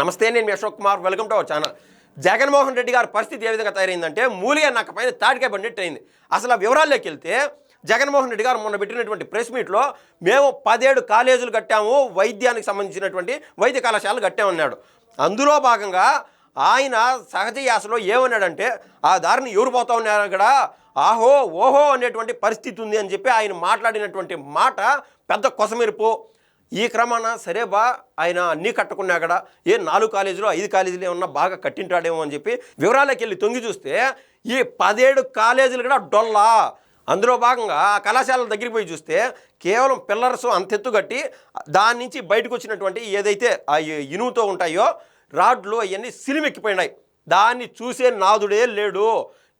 నమస్తే నేను మీ Ashok Kumar. Welcome to our channel Jaganmohan Reddy గారి పరిస్థితి ఏ విధంగా తయారైందంటే మూలిగా నాకు పైన తాటికాయ పడినట్టు అయింది. అసలు ఆ వివరాల్లోకి వెళ్తే జగన్మోహన్ రెడ్డి గారు మొన్న పెట్టినటువంటి ప్రెస్ మీట్లో మేము పదేడు కాలేజీలు కట్టాము వైద్యానికి సంబంధించినటువంటి వైద్య కళాశాలలు కట్టామన్నాడు. అందులో భాగంగా ఆయన సహజ యాసలో ఏమన్నాడంటే ఆ దారిని ఎవరు పోతా ఉన్నారు అక్కడ? ఆహో ఓహో అనేటువంటి పరిస్థితి ఉంది అని చెప్పి ఆయన మాట్లాడినటువంటి మాట పెద్ద కొసమెరుపు ఈ క్రమాన సరే బా ఆయన అన్నీ కట్టకున్నా కూడా ఏ నాలుగు కాలేజీలు ఐదు కాలేజీలు ఏమన్నా బాగా కట్టింటాడేమో అని చెప్పి వివరాలకు వెళ్ళి తొంగి చూస్తే ఈ పదేడు కాలేజీలు కూడా డొల్లా. అందులో భాగంగా ఆ కళాశాలల దగ్గరికి పోయి చూస్తే కేవలం పిల్లర్స్ అంతెత్తు కట్టి దాని నుంచి బయటకు వచ్చినటువంటి ఏదైతే ఆ ఇనుముతో ఉంటాయో రాడ్లు అవన్నీ సిలిమెక్కిపోయినాయి. దాన్ని చూసే నాదుడే లేడు.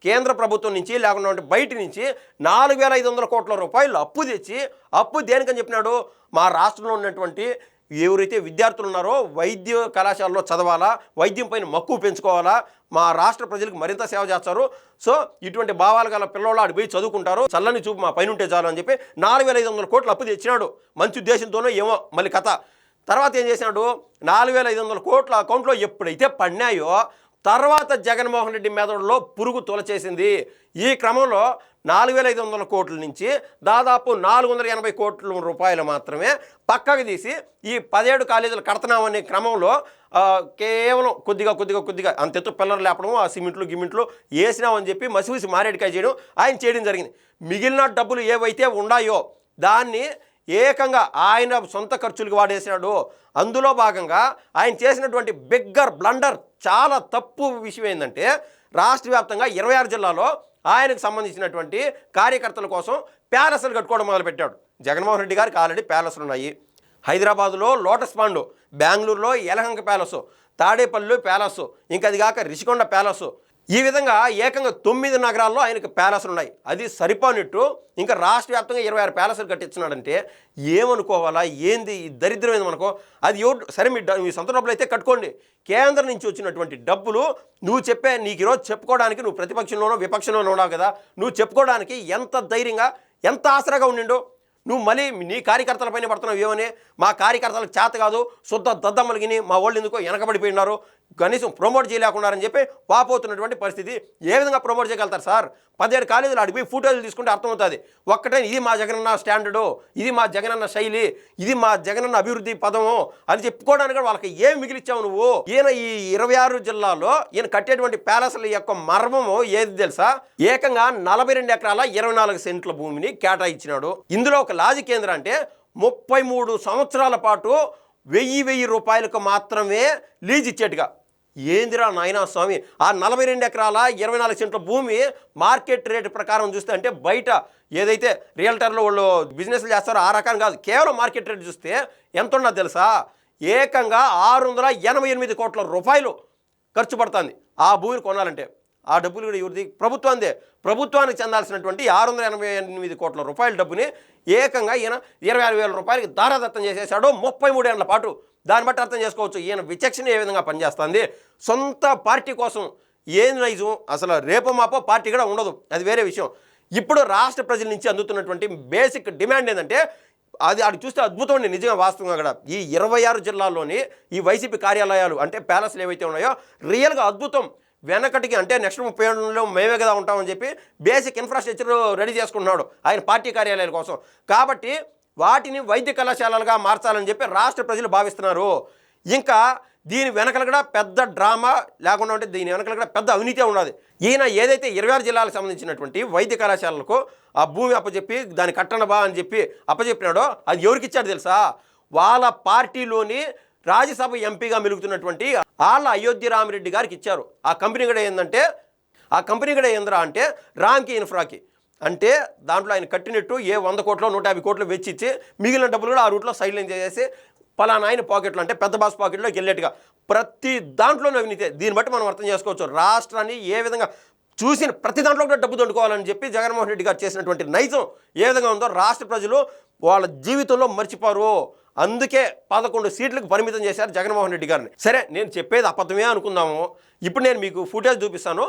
కేంద్ర ప్రభుత్వం నుంచి లేకుండా బయట నుంచి నాలుగు వేల ఐదు వందల కోట్ల రూపాయలు అప్పు తెచ్చి అప్పు దేనికని చెప్పినాడు? మా రాష్ట్రంలో ఉన్నటువంటి ఎవరైతే విద్యార్థులు ఉన్నారో వైద్య కళాశాలలో చదవాలా వైద్యం పైన మక్కువ పెంచుకోవాలా మా రాష్ట్ర ప్రజలకు మరింత సేవ చేస్తారు. సో ఇటువంటి భావాలు గల పిల్లలు ఆడి పోయి చదువుకుంటారు. చల్లని చూపు మా పైన ఉంటే చాలు అని చెప్పి నాలుగు వేల ఐదు వందల కోట్లు అప్పు తెచ్చినాడు. మంచి ఉద్దేశంతోనో ఏమో మళ్ళీ కథ. తర్వాత ఏం చేసినాడు నాలుగు వేల ఐదు వందల కోట్ల అకౌంట్లో ఎప్పుడైతే పడినాయో తర్వాత జగన్మోహన్ రెడ్డి మెదడులో పురుగు తొలచేసింది. ఈ క్రమంలో నాలుగు వేల ఐదు వందల కోట్ల నుంచి దాదాపు నాలుగు వందల ఎనభై కోట్ల రూపాయలు మాత్రమే పక్కకు తీసి ఈ పదిహేడు కాలేజీలు కడుతున్నామనే క్రమంలో కేవలం కొద్దిగా కొద్దిగా కొద్దిగా అంతెత్తు పిల్లలు లేపడం ఆ సిమెంట్లు గిమెంట్లు వేసినామని చెప్పి మసిమూసి మారేడుకాయ చేయడం ఆయన చేయడం జరిగింది. మిగిలిన డబ్బులు ఏవైతే ఉన్నాయో దాన్ని ఏకంగా ఆయన సొంత ఖర్చులకు వాడేశాడు అందులో భాగంగా ఆయన చేసినటువంటి బిగ్గర్ బ్లండర్ చాలా తప్పు విషయం ఏంటంటే రాష్ట్ర వ్యాప్తంగా ఇరవై ఆరు జిల్లాలో ఆయనకు సంబంధించినటువంటి కార్యకర్తల కోసం ప్యాలెస్లు కట్టుకోవడం మొదలుపెట్టాడు. జగన్మోహన్ రెడ్డి గారికి ఆల్రెడీ ప్యాలెస్లు ఉన్నాయి. హైదరాబాదులో లోటస్ పాండు బెంగళూరులో యలహంక ప్యాలెస్ తాడేపల్లి ప్యాలెస్ ఇంకా అది కాక రిషికొండ ప్యాలెస్ ఈ విధంగా ఏకంగా తొమ్మిది నగరాల్లో ఆయనకు ప్యాలెస్లు ఉన్నాయి. అది సరిపోనిట్టు ఇంకా రాష్ట్ర వ్యాప్తంగా ఇరవై ఆరు ప్యాలెస్లు కట్టించున్నాడంటే ఏమనుకోవాలా? ఏంది ఈ దరిద్రమైంది మనకో? అది ఎవరు సరే మీ డ- మీ సొంత డబ్బులు అయితే కట్టుకోండి. కేంద్రం నుంచి వచ్చినటువంటి డబ్బులు నువ్వు చెప్పే నీకు ఈరోజు చెప్పుకోవడానికి నువ్వు ప్రతిపక్షంలోనో విపక్షంలోనో ఉన్నావు కదా. నువ్వు చెప్పుకోవడానికి ఎంత ధైర్యంగా ఎంత ఆసరాగా ఉండిండో? నువ్వు మళ్ళీ నీ కార్యకర్తల పైన పడుతున్నావు ఏమని? మా కార్యకర్తలకు చేత కాదు శుద్ధ దద్దమ్మలిగిని మా వాళ్ళు ఎందుకో వెనకబడిపోయినారు. కనీసం ప్రమోట్ చేయలేకున్నారని చెప్పి వాపోతున్నటువంటి పరిస్థితి. ఏ విధంగా ప్రమోట్ చేయగలుగుతారు సార్? పదిహేడు కాలేజీలు అడిగి ఫోటోలు తీసుకుంటే అర్థమవుతుంది. ఒక్కటే ఇది మా జగనన్న స్టాండర్డు ఇది మా జగనన్న శైలి ఇది మా జగనన్న అభివృద్ధి పదము అని చెప్పుకోవడానికి కూడా వాళ్ళకి ఏం మిగిలిచ్చావు నువ్వు? ఈయన ఈ ఇరవై ఆరు జిల్లాలో ఈయన కట్టేటువంటి ప్యాలెస్ల యొక్క మర్మము ఏది తెలుసా? ఏకంగా నలభై రెండు ఎకరాల ఇరవై నాలుగు సెంట్ల భూమిని కేటాయించినాడు. ఇందులో ఒక లాజిక్ అంటే ముప్పై మూడు సంవత్సరాల పాటు వెయ్యి వెయ్యి రూపాయలకు మాత్రమే లీజ్ ఇచ్చేట్టుగా. ఏందిరా నాయనా స్వామి? ఆ నలభై రెండు ఎకరాల ఇరవై నాలుగు సెంట్ల భూమి మార్కెట్ రేటు ప్రకారం చూస్తే అంటే బయట ఏదైతే రియల్టర్లో వాళ్ళు బిజినెస్లు చేస్తారో ఆ రకం కాదు. కేవలం మార్కెట్ రేట్ చూస్తే ఎంత ఉన్నది తెలుసా? ఏకంగా ఆరు వందల ఎనభై ఎనిమిది కోట్ల రూపాయలు ఖర్చు పడుతుంది. ఆ భూమిని కొనాలంటే. ఆ డబ్బులు కూడా ఎవరిది? ప్రభుత్వాందే ప్రభుత్వానికి చెందాల్సినటువంటి ఆరు వందల ఎనభై ఎనిమిది కోట్ల రూపాయల డబ్బుని ఏకంగా ఈయన ఇరవై ఆరు వేల రూపాయలకి దారాదత్తం చేసేసాడు ముప్పై మూడు పాటు దాన్ని బట్టి అర్థం చేసుకోవచ్చు. ఈయన విచక్షణ ఏ విధంగా పనిచేస్తుంది? సొంత పార్టీ కోసం ఏం నైజం అసలు రేపో మాపో పార్టీ కూడా ఉండదు. అది వేరే విషయం. ఇప్పుడు రాష్ట్ర ప్రజల నుంచి అందుతున్నటువంటి బేసిక్ డిమాండ్ ఏంటంటే అది అది చూస్తే అద్భుతం అండి నిజంగా వాస్తవంగా కూడా. ఈ ఇరవై ఆరు జిల్లాల్లోని ఈ వైసీపీ కార్యాలయాలు అంటే ప్యాలెస్లు ఏవైతే ఉన్నాయో రియల్గా అద్భుతం. వెనకటికి అంటే నెక్స్ట్ ముప్పై ఏళ్ళలో మేమే కదా ఉంటామని చెప్పి బేసిక్ ఇన్ఫ్రాస్ట్రక్చర్ రెడీ చేసుకుంటున్నాడు ఆయన పార్టీ కార్యాలయాల కోసం. కాబట్టి వాటిని వైద్య కళాశాలలుగా మార్చాలని చెప్పి రాష్ట్ర ప్రజలు భావిస్తున్నారు. ఇంకా దీని వెనకల కూడా పెద్ద డ్రామా లేకుండా ఉంటే దీని వెనకల కూడా పెద్ద అవినీతి ఉన్నది. ఈయన ఏదైతే ఇరవై ఆరు జిల్లాలకు సంబంధించినటువంటి వైద్య కళాశాలలకు ఆ భూమి అప్పచెప్పి దాని కట్టణ బా అని చెప్పి అప్పచెప్పినాడో అది ఎవరికి ఇచ్చాడు తెలుసా? వాళ్ళ పార్టీలోని రాజ్యసభ ఎంపీగా మెలుగుతున్నటువంటి ఆళ్ళ అయోధ్య రామిరెడ్డి గారికి ఇచ్చారు. ఆ కంపెనీ కూడా ఏంటంటే ఆ కంపెనీ కూడా ఏంద్రా అంటే రామ్కి ఇన్ఫ్రాకి. అంటే దాంట్లో ఆయన కట్టినట్టు ఏ వంద కోట్లు నూట యాభై కోట్లు వెచ్చిచ్చి మిగిలిన డబ్బులు కూడా ఆ రూట్లో సైడ్ చేసేసి పలానా ఆయన పాకెట్లో అంటే పెద్ద బాస్ పాకెట్లోకి వెళ్ళేట్టుగా. ప్రతి దాంట్లోనూ అవినీతి. దీన్ని బట్టి మనం అర్థం చేసుకోవచ్చు. రాష్ట్రాన్ని ఏ విధంగా చూసిన ప్రతి దాంట్లో కూడా డబ్బు దండుకోవాలని చెప్పి జగన్మోహన్ రెడ్డి గారు చేసినటువంటి నైజం ఏ విధంగా ఉందో రాష్ట్ర ప్రజలు వాళ్ళ జీవితంలో మర్చిపోరు. అందుకే పదకొండు సీట్లకు పరిమితం చేశారు జగన్మోహన్ రెడ్డి గారిని. సరే నేను చెప్పేది అబద్ధమే అనుకుందాము. ఇప్పుడు నేను మీకు ఫుటేజ్ చూపిస్తాను.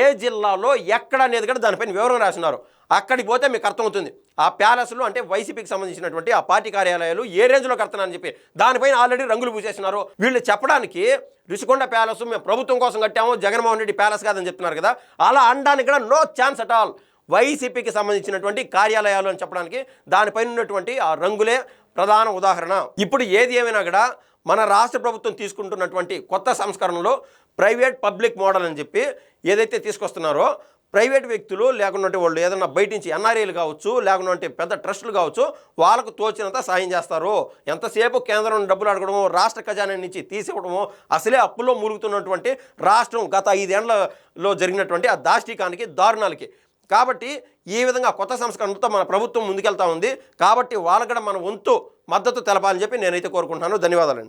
ఏ జిల్లాలో ఎక్కడ అనేది కూడా దానిపైన వివరం రాసినారు అక్కడికి పోతే మీకు అర్థమవుతుంది. ఆ ప్యాలెస్లు అంటే వైసీపీకి సంబంధించినటువంటి ఆ పార్టీ కార్యాలయాలు ఏ రేంజ్లో కడుతున్నారని చెప్పి. దానిపైన ఆల్రెడీ రంగులు పూసేసినారు. వీళ్ళు చెప్పడానికి రిషికొండ ప్యాలెస్ మేము ప్రభుత్వం కోసం కట్టాము జగన్మోహన్ రెడ్డి ప్యాలెస్ కాదని చెప్తున్నారు కదా. అలా అనడానికి కూడా నో ఛాన్స్ అట్ ఆల్. వైసీపీకి సంబంధించినటువంటి కార్యాలయాలు అని చెప్పడానికి దానిపైన ఉన్నటువంటి ఆ రంగులే ప్రధాన ఉదాహరణ. ఇప్పుడు ఏది ఏమైనా కూడా మన రాష్ట్ర ప్రభుత్వం తీసుకుంటున్నటువంటి కొత్త సంస్కరణలో ప్రైవేట్ పబ్లిక్ మోడల్ అని చెప్పి ఏదైతే తీసుకొస్తున్నారో ప్రైవేట్ వ్యక్తులు లేకుంటే వాళ్ళు ఏదన్నా బయట నుంచి ఎన్ఆర్ఐలు కావచ్చు లేకుంటే పెద్ద ట్రస్టులు కావచ్చు వాళ్ళకు తోచినంత సాయం చేస్తారు. ఎంతసేపు కేంద్రం డబ్బులు అడగడము రాష్ట్ర ఖజానా నుంచి తీసివ్వడము అసలే అప్పుల్లో మురుగుతున్నటువంటి రాష్ట్రం గత ఐదేళ్ళలో జరిగినటువంటి ఆ దాష్టికానికి దారుణాలకి కాబట్టి ఈ విధంగా కొత్త సంస్కరణలతో మన ప్రభుత్వం ముందుకెళ్తా ఉంది. కాబట్టి వాళ్ళకు కూడా మన వంతు మద్దతు తెలపాలని చెప్పి నేనైతే కోరుకుంటున్నాను. ధన్యవాదాలండి.